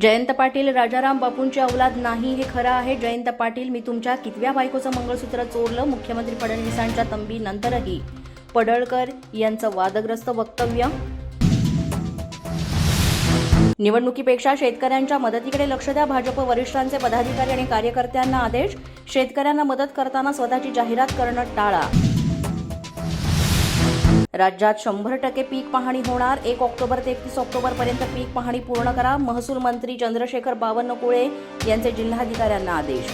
जयंत पाटील राजाराम बापूंची अवलाद नाही हे खरं आहे. जयंत पाटील मी तुमच्या कितव्या बायकोचं मंगळसूत्र चोरलं? मुख्यमंत्री फडणवीसांच्या तंबीनंतरही पडळकर यांचं वादग्रस्त वक्तव्य. निवडणुकीपेक्षा शेतकऱ्यांच्या मदतीकडे लक्ष द्या. भाजप वरिष्ठांचे पदाधिकारी आणि कार्यकर्त्यांना आदेश. शेतकऱ्यांना मदत करताना स्वतःची जाहिरात करणं टाळा. राज्यात शंभर टक्के पीक पाहणी होणार. एक ऑक्टोबर ते एकतीस ऑक्टोबर पर्यंत पीक पाहणी पूर्ण करा. महसूल मंत्री चंद्रशेखर बावनकुळे यांचे जिल्हाधिकाऱ्यांना आदेश.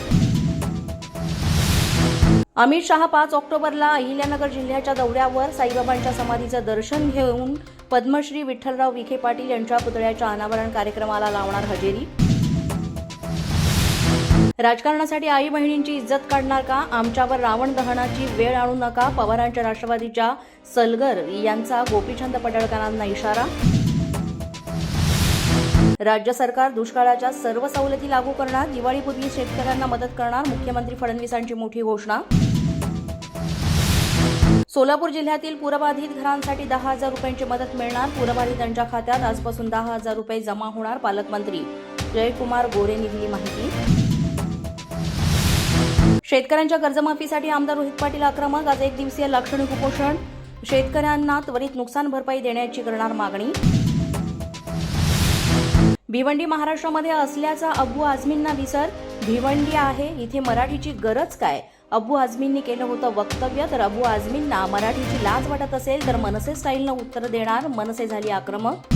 अमित शहा पाच ऑक्टोबरला अहिल्यानगर जिल्ह्याच्या दौऱ्यावर साईबाबांच्या समाधीचं दर्शन घेऊन पद्मश्री विठ्ठलराव विखे पाटील यांच्या पुतळ्याच्या अनावरण कार्यक्रमाला लावणार हजेरी. राजकारणासाठी आई बहिणींची इज्जत काढणार का? आमच्यावर रावण दहनाची वेळ आणू नका. पवारांच्या राष्ट्रवादीच्या सलगर यांचा गोपीचंद पडळकरांना इशारा. राज्य सरकार दुष्काळाच्या सर्व सवलती लागू करणार. दिवाळीपूर्वी शेतकऱ्यांना मदत करणार. मुख्यमंत्री फडणवीसांची मोठी घोषणा. सोलापूर जिल्ह्यातील पूरबाधित घरांसाठी दहा हजार रुपयांची मदत मिळणार. पूरबाधितांच्या खात्यात आजपासून दहा हजार रुपये जमा होणार पालकमंत्री. जयकुमार गोरेंनी दिली माहिती. शेतकऱ्यांच्या कर्जमाफीसाठी आमदार रोहित पाटील आक्रमक. आज एक दिवसीय लाक्षणिक उपोषण. शेतकऱ्यांना त्वरित नुकसान भरपाई देण्याची करणार मागणी. भिवंडी महाराष्ट्रामध्ये असल्याचा अब्बू आझमींना विसर. भिवंडी आहे इथे मराठीची गरज काय? अब्बू आझमींनी केलं होतं वक्तव्य. तर अब्बू आझमींना मराठीची लाज वाटत असेल तर मनसे स्टाईलनं उत्तर देणार. मनसे झाली आक्रमक.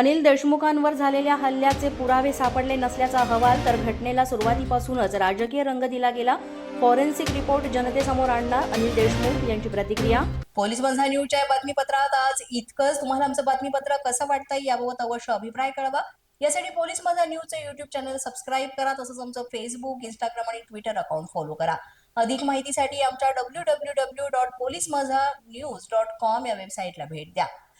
अनिल देशमुखांवर झालेल्या हल्ल्याचे पुरावे सापडले नसल्याचा अहवाल तर घटनेला सुरुवातीपासूनच राजकीय रंग दिला गेला. फॉरेन्सिक रिपोर्ट जनतेसमोर आणणार अनिल देशमुख यांची प्रतिक्रिया. पोलीस बंधा न्यूजच्या बातमीपत्रात आज इतकंच. तुम्हाला आमचं बातमीपत्र कसं वाटतंय याबाबत अवश्य अभिप्राय कळवा. यासाठी पोलीस माझा न्यूजचं युट्यूब चॅनल सबस्क्राईब करा तसंच आमचं फेसबुक इंस्टाग्राम आणि ट्विटर अकाउंट फॉलो करा. अधिक माहितीसाठी आमच्या W W W dot police माझा न्यूज डॉट कॉम या वेबसाईटला भेट द्या.